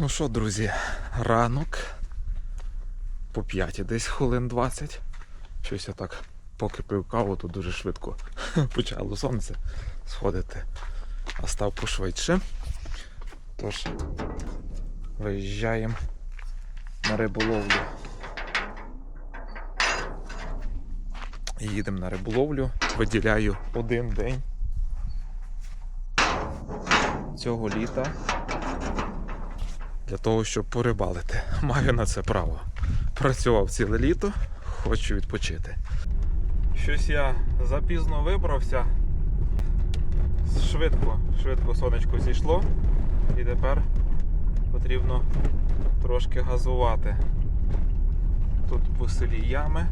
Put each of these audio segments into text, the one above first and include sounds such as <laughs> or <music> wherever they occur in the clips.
Ну що, друзі, ранок по 5 десь хвилин 20. Щось я так, поки пив каву, то дуже швидко <laughs> почало сонце сходити, а став пошвидше. Тож, виїжджаємо на риболовлю. Їдемо на риболовлю, виділяю один день цього літа для того, щоб порибалити. <laughs> Маю на це право. Працював ціле літо, хочу відпочити. Щось я запізно вибрався. Швидко, швидко сонечко зійшло. І тепер потрібно трошки газувати. Тут по селі ями.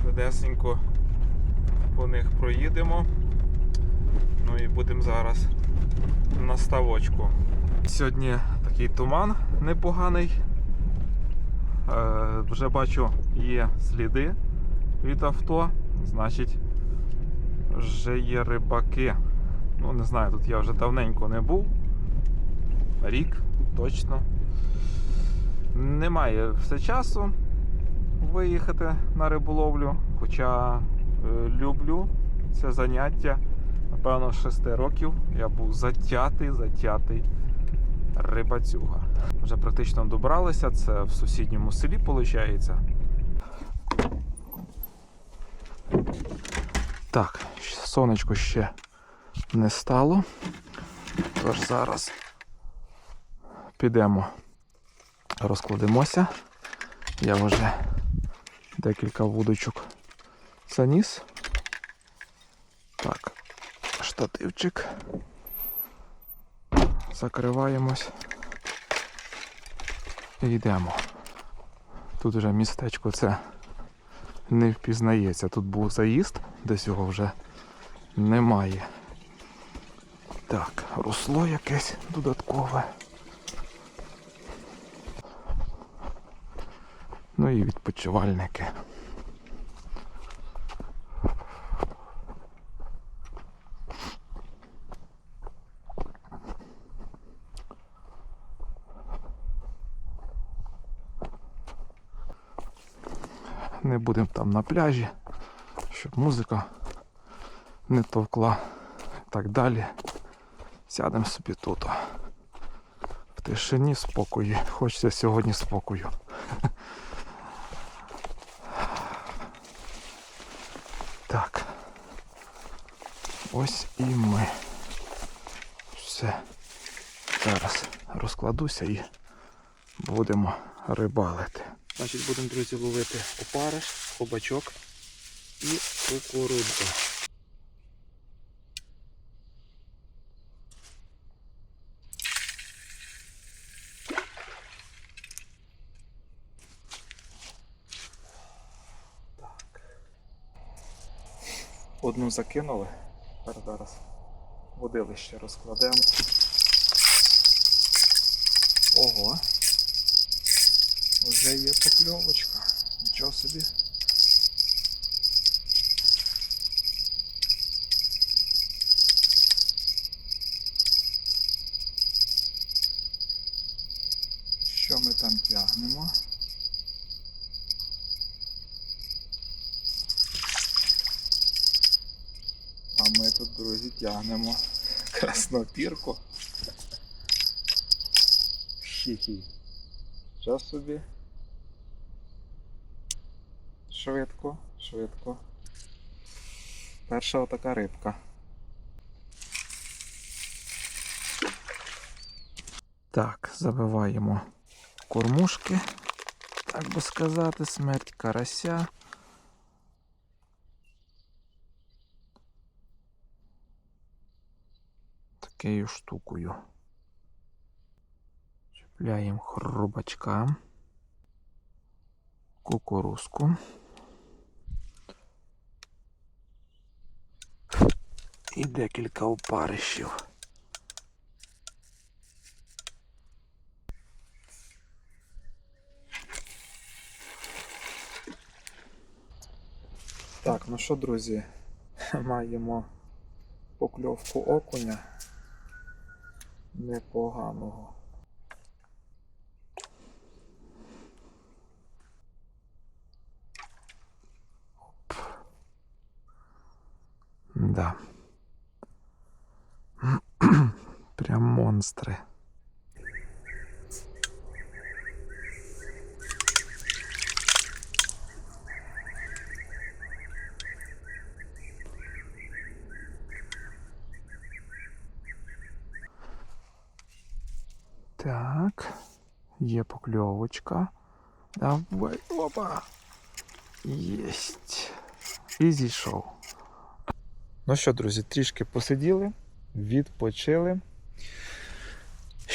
Швидесенько по них проїдемо. Ну і будемо зараз на ставочку. Сьогодні такий туман непоганий. Е, вже бачу, є сліди від авто. Значить, вже є рибаки. Ну, не знаю, тут я вже давненько не був. Рік точно. Немає все часу виїхати на риболовлю, хоча е, люблю це заняття. Напевно, з 6 років я був затятий, затятий рибацюга. Вже практично добралися, це в сусідньому селі виходить. Так, сонечко ще не стало. Тож зараз підемо, розкладемося. Я вже декілька вудочок заніс. Так, штативчик. Закриваємось. І йдемо. Тут вже містечко це не впізнається. Тут був заїзд, десь його вже немає. Так, русло якесь додаткове. Ну і відпочивальники. Не будемо там на пляжі, щоб музика не товкла так далі. Сядемо собі тут. В тишині спокою. Хочеться сьогодні спокою. Так. Ось і ми. Все. Зараз розкладуся і будемо рибалити. Значить, будемо, друзі, ловити опариш, хобачок і кукурудзу. Одну закинули. Тепер зараз водилище розкладемо. Ого. Вже є покльовочка. Нічого собі. Що ми там тягнемо? А ми тут, друзі, тягнемо краснопірку. Хі-хі. Що собі? Швидко, швидко. Перша отака рибка. Так, забиваємо кормушки, так би сказати, смерть карася. Такою штукою. Чіпляємо хробачка, кукурузку. і декілька опарищів. Так, ну що, друзі, <laughs> маємо покльовку окуня непоганого. Да. Монстри. Так, є покльовочка. Давай, опа. Єсть. І зійшов. Ну що, друзі, трішки посиділи, відпочили.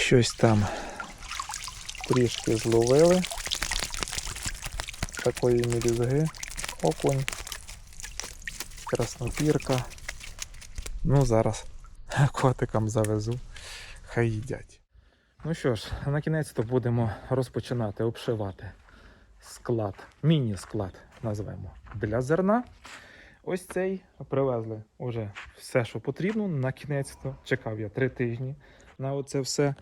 Щось там трішки зловили. Такої мілізги. Окунь. Краснопірка. Ну, зараз котикам завезу. Хай їдять. Ну що ж, на кінець то будемо розпочинати обшивати склад, міні-склад назвемо для зерна. Ось цей привезли вже все, що потрібно. На кінець то чекав я три тижні на оце все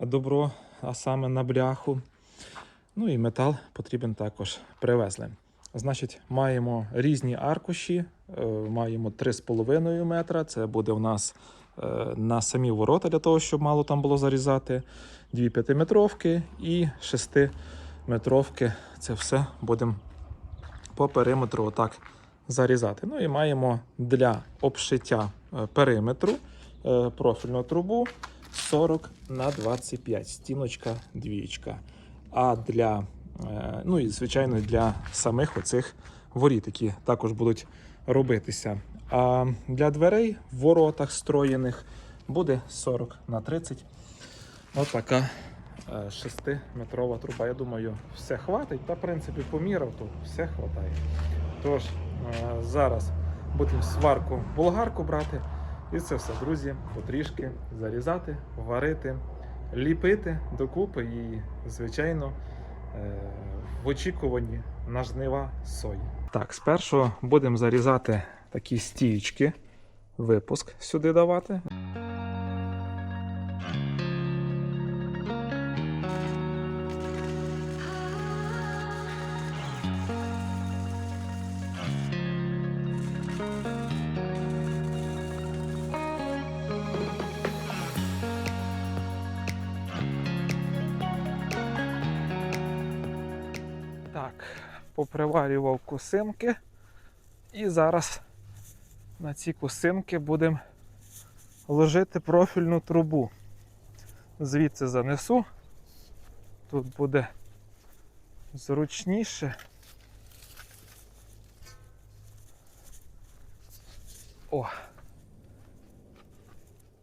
добро, а саме на бляху. Ну і метал потрібен також привезли. Значить, маємо різні аркуші, е, маємо 3,5 метра. Це буде у нас е, на самі ворота для того, щоб мало там було зарізати. Дві п'ятиметровки і шестиметровки. Це все будемо по периметру отак зарізати. Ну і маємо для обшиття е, периметру профільну трубу 40 на 25, стіночка двічка. А для, е, ну і звичайно, для самих оцих воріт, які також будуть робитися. А для дверей в воротах строєних буде 40 на 30. Ось така 6-метрова труба. Я думаю, все хватить. Та, в принципі, поміряв, то все хватає. Тож, е, зараз будемо сварку болгарку брати. І це все, друзі, потрішки зарізати, варити, ліпити докупи і, звичайно, е, в очікуванні на жнива сої. Так, спершу будемо зарізати такі стіючки, випуск сюди давати. Так, поприварював косинки. І зараз на ці косинки будемо ложити профільну трубу. Звідси занесу. Тут буде зручніше. О.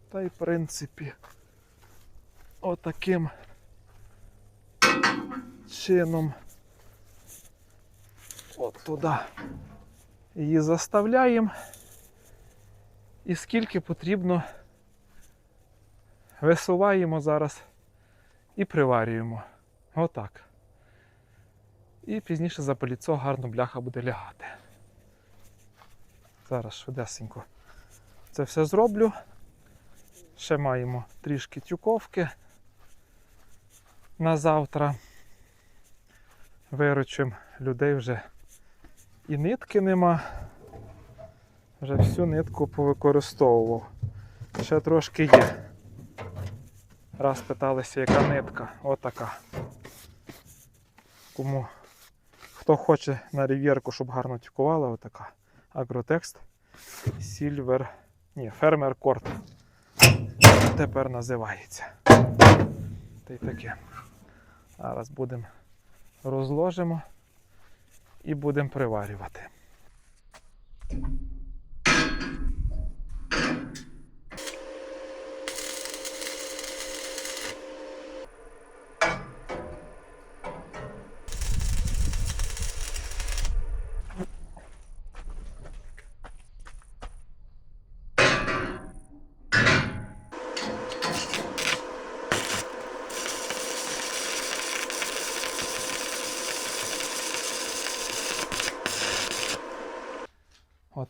Та й в принципі отаким чином от туди її заставляємо. І скільки потрібно, висуваємо зараз і приварюємо. Отак. І пізніше за поліцо гарно бляха буде лягати. Зараз швидесенько це все зроблю. Ще маємо трішки тюковки на завтра. Виручимо людей вже і нитки нема. Вже всю нитку повикористовував. Ще трошки є. Раз питалися, яка нитка. Отака. Кому хто хоче на рів'єрку, щоб гарно тюкувала, отака. Агротекст Silver. Ні, Фермер Корт. Тепер називається. Та й таке. Зараз будемо розложимо і будемо приварювати.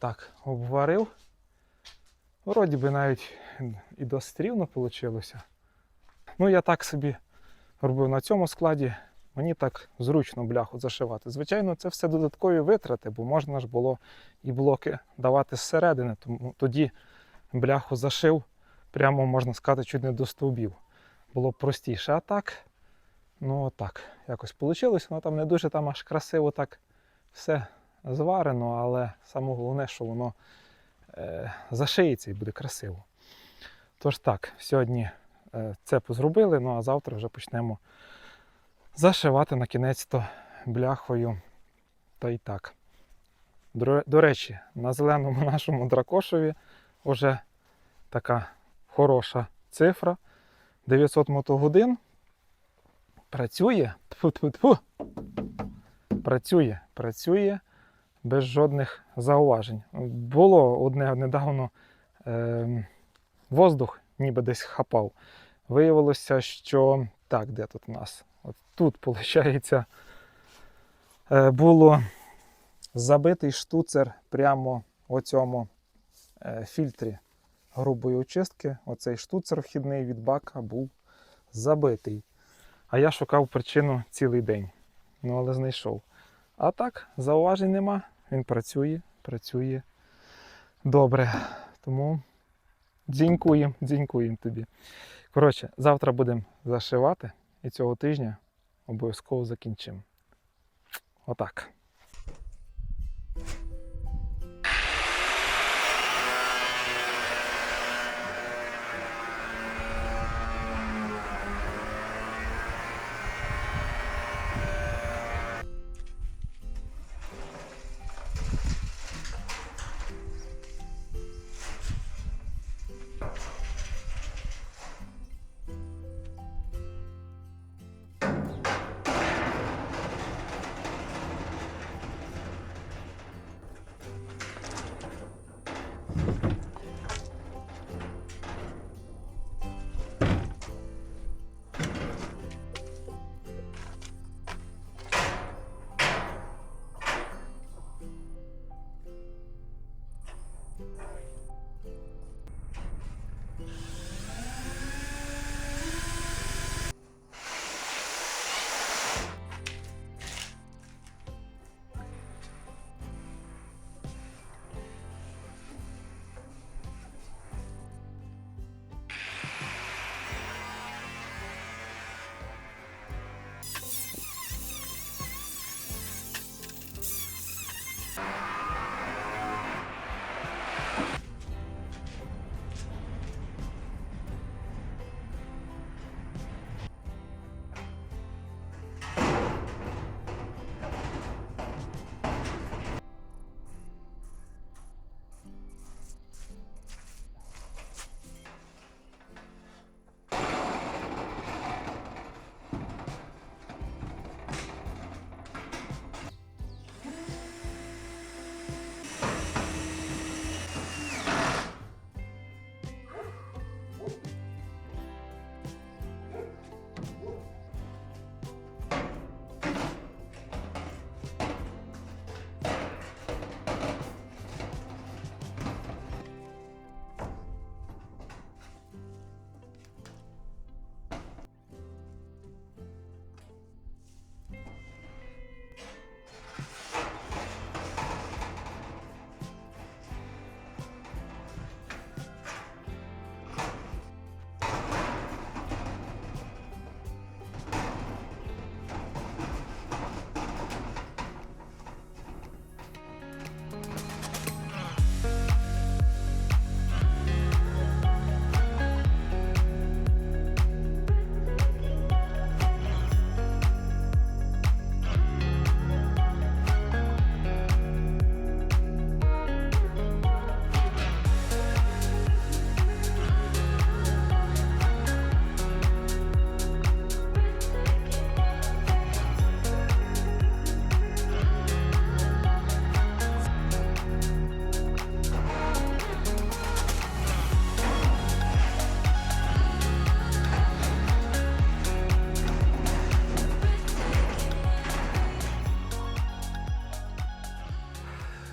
Отак обварив. Вроді би навіть і досить рівно вийшло. Ну, я так собі робив на цьому складі. Мені так зручно бляху зашивати. Звичайно, це все додаткові витрати, бо можна ж було і блоки давати зсередини. Тому тоді бляху зашив, прямо можна сказати, чуть не до стовбів. Було простіше. А так, ну отак, якось вийшло. Воно там не дуже там аж красиво так все зварено, але саме головне, що воно е, зашиється і буде красиво. Тож так, сьогодні е, це позробили, ну а завтра вже почнемо зашивати на кінець то бляхою. Та й так. До, до речі, на зеленому <laughs> нашому дракошові вже така хороша цифра. 900 мотогодин. Працює. Тьфу-тьфу-тьфу. Працює, працює без жодних зауважень. Було одне недавно е, воздух ніби десь хапав. Виявилося, що так, де тут у нас? От тут, виходить, е, було забитий штуцер прямо у цьому е, фільтрі грубої очистки. Оцей штуцер вхідний від бака був забитий. А я шукав причину цілий день. Ну, але знайшов. А так, зауважень нема. Він працює, працює добре. Тому дзінькуємо, дзінькуємо тобі. Коротше, завтра будемо зашивати і цього тижня обов'язково закінчимо. Отак.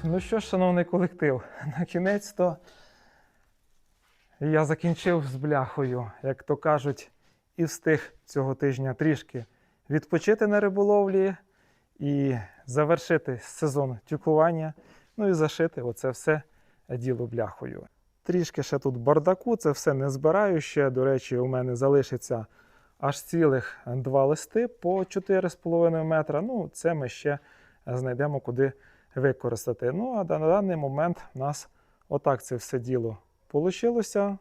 Ну що ж, шановний колектив, <laughs> на кінець то я закінчив з бляхою, як то кажуть, і встиг цього тижня трішки відпочити на риболовлі і завершити сезон тюкування. Ну і зашити оце все діло бляхою. Трішки ще тут бардаку, це все не збираю ще. До речі, у мене залишиться аж цілих два листи по 4,5 метра. Ну, це ми ще знайдемо куди використати. Ну, а на даний момент у нас отак це все діло получилося.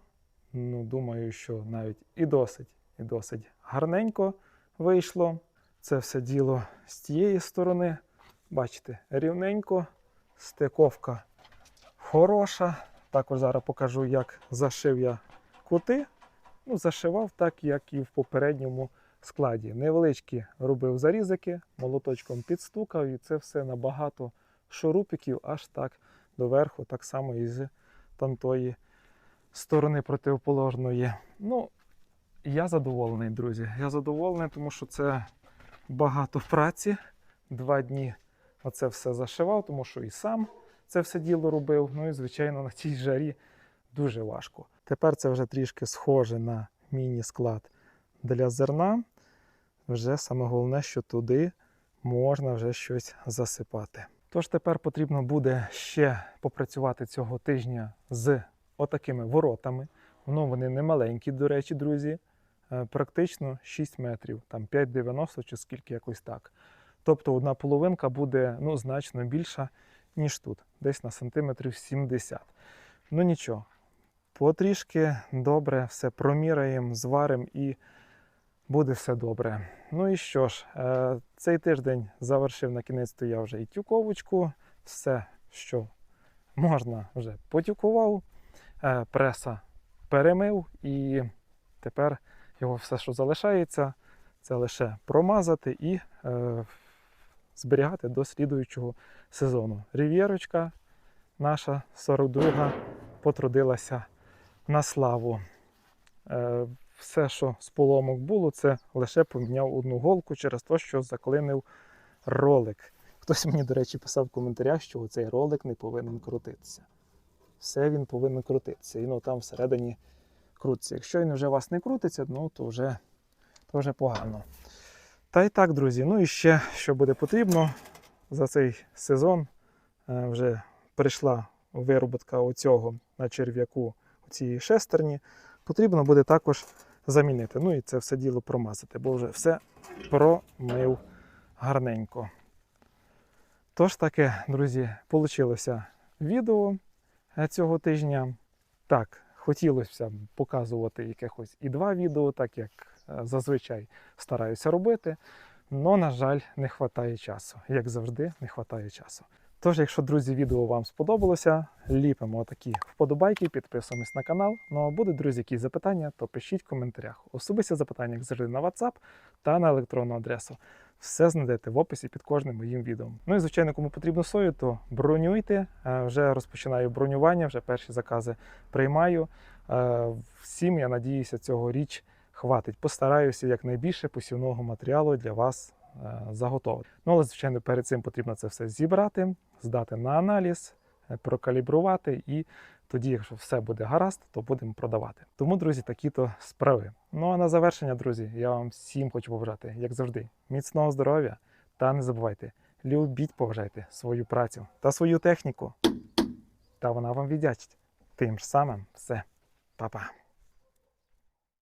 Ну, думаю, що навіть і досить, і досить гарненько вийшло. Це все діло з тієї сторони. Бачите, рівненько, стиковка хороша. Також зараз покажу, як зашив я кути. Ну, зашивав так, як і в попередньому складі. Невеличкі робив зарізики, молоточком підстукав, і це все набагато шурупиків, аж так доверху, так само і з тантої сторони противоположної. Ну, я задоволений, друзі. Я задоволений, тому що це багато праці. Два дні оце все зашивав, тому що і сам це все діло робив. Ну і, звичайно, на тій жарі дуже важко. Тепер це вже трішки схоже на міні-склад для зерна. Вже саме головне, що туди можна вже щось засипати. Тож тепер потрібно буде ще попрацювати цього тижня з отакими воротами. Ну, вони не маленькі, до речі, друзі. Е, Практично 6 метрів, там 5,90 чи скільки якось так. Тобто одна половинка буде ну, значно більша, ніж тут, десь на сантиметрів 70. Ну нічого, потрішки добре все проміраємо, зваримо і буде все добре. Ну і що ж, е, цей тиждень завершив на кінець то я вже і тюковочку, все, що можна, вже потюкував, Е, преса перемив і тепер його все, що залишається, це лише промазати і е, зберігати до слідуючого сезону. Рів'єрочка наша 42 потрудилася на славу. Все, що з поломок було, це лише поміняв одну голку через те, що заклинив ролик. Хтось мені, до речі, писав в коментарях, що цей ролик не повинен крутитися. Все він повинен крутитися. І ну, там всередині крутиться. Якщо він вже у вас не крутиться, ну то вже, то вже погано. Та й так, друзі. Ну і ще що буде потрібно за цей сезон. е, Вже прийшла вироботка оцього на черв'яку цієї шестерні. Потрібно буде також замінити. Ну і це все діло промазати, бо вже все промив гарненько. Тож таке, друзі, вийшло відео е, цього тижня. Так, хотілося б показувати якихось і два відео, так як е, зазвичай стараюся робити. Но, на жаль, не вистачає часу. Як завжди, не вистачає часу. Тож, якщо, друзі, відео вам сподобалося, ліпимо такі вподобайки, підписуємось на канал. Ну а будуть, друзі, якісь запитання, то пишіть в коментарях. Особисті запитання, як завжди, на WhatsApp та на електронну адресу. Все знайдете в описі під кожним моїм відео. Ну і звичайно, кому потрібно сою, то бронюйте. Е, Вже розпочинаю бронювання, вже перші закази приймаю. Е, Всім, я надіюся, цьогоріч хватить. Постараюся якнайбільше посівного матеріалу для вас е, заготовити. Ну, але, звичайно, перед цим потрібно це все зібрати, здати на аналіз, е, прокалібрувати і тоді, якщо все буде гаразд, то будемо продавати. Тому, друзі, такі-то справи. Ну а на завершення, друзі, я вам всім хочу побажати, як завжди, міцного здоров'я та не забувайте, любіть, поважайте свою працю та свою техніку. Та вона вам віддячить. Тим ж самим все. Па-па.